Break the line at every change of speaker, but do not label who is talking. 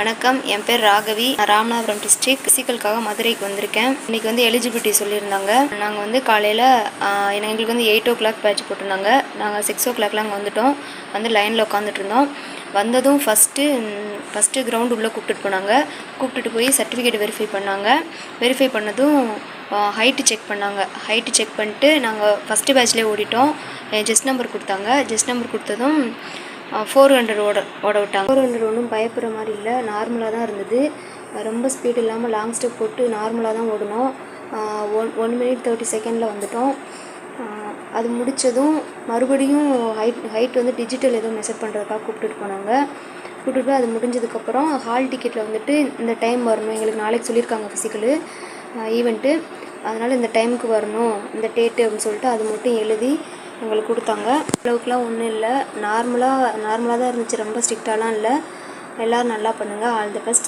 வணக்கம். என் பேர் ராகவி. நான் ராமநாதபுரம் டிஸ்ட்ரிக் பிசிக்கலுக்காக மதுரைக்கு வந்திருக்கேன். இன்னைக்கு வந்து எலிஜிபிலிட்டி சொல்லியிருந்தாங்க. நாங்கள் வந்து காலையில் எங்களுக்கு வந்து எயிட் ஓ கிளாக் பேட்ச் போட்டிருந்தாங்க. நாங்கள் சிக்ஸ் ஓ கிளாக்லாம் அங்கே வந்துட்டோம். வந்து லைனில் உட்காந்துட்டு இருந்தோம். வந்ததும் ஃபஸ்ட்டு ஃபஸ்ட்டு கிரவுண்ட் உள்ளே கூப்பிட்டுட்டு போனாங்க. கூப்பிட்டுட்டு போய் சர்டிஃபிகேட் வெரிஃபை பண்ணாங்க. வெரிஃபை பண்ணதும் ஹைட்டு செக் பண்ணாங்க. ஹைட்டு செக் பண்ணிட்டு நாங்கள் ஃபஸ்ட்டு பேட்ச்லேயே ஓடிட்டோம். ஜெஸ்ட் நம்பர் கொடுத்தாங்க. ஜெஸ்ட் நம்பர் கொடுத்ததும் ஃபோர் ஹண்ட்ரட் ஓட ஓட விட்டாங்க. ஃபோர் ஹண்ட்ரட் ஒன்றும் பயப்படுற மாதிரி இல்லை. நார்மலாக தான் இருந்தது. ரொம்ப ஸ்பீட் இல்லாமல் லாங் ஸ்டெப் போட்டு நார்மலாக தான் ஓடணும். ஒன் ஒன் மினிட் தேர்ட்டி செகண்டில் வந்துட்டோம். அது முடித்ததும் மறுபடியும் ஹைட் ஹைட் வந்து டிஜிட்டல் எதுவும் மெசர் பண்ணுறதுக்காக கூப்பிட்டுட்டு போனாங்க. கூப்பிட்டுட்டு போய் அது முடிஞ்சதுக்கப்புறம் ஹால் டிக்கெட்டில் வந்துட்டு இந்த டைம் வரணும். எங்களுக்கு நாளைக்கு சொல்லியிருக்காங்க ஃபிசிக்கலு ஈவெண்ட்டு அதனால் இந்த டைமுக்கு வரணும். இந்த டேட்டு அப்படின்னு சொல்லிட்டு அது மட்டும் எழுதி எங்களுக்கு கொடுத்தாங்க. அளவுக்குலாம் ஒன்றும் இல்லை. நார்மலாக நார்மலாக தான் இருந்துச்சு. ரொம்ப ஸ்ட்ரிக்டாலாம் இல்லை. எல்லோரும் நல்லா பண்ணுங்கள் ஆல் தி பெஸ்ட்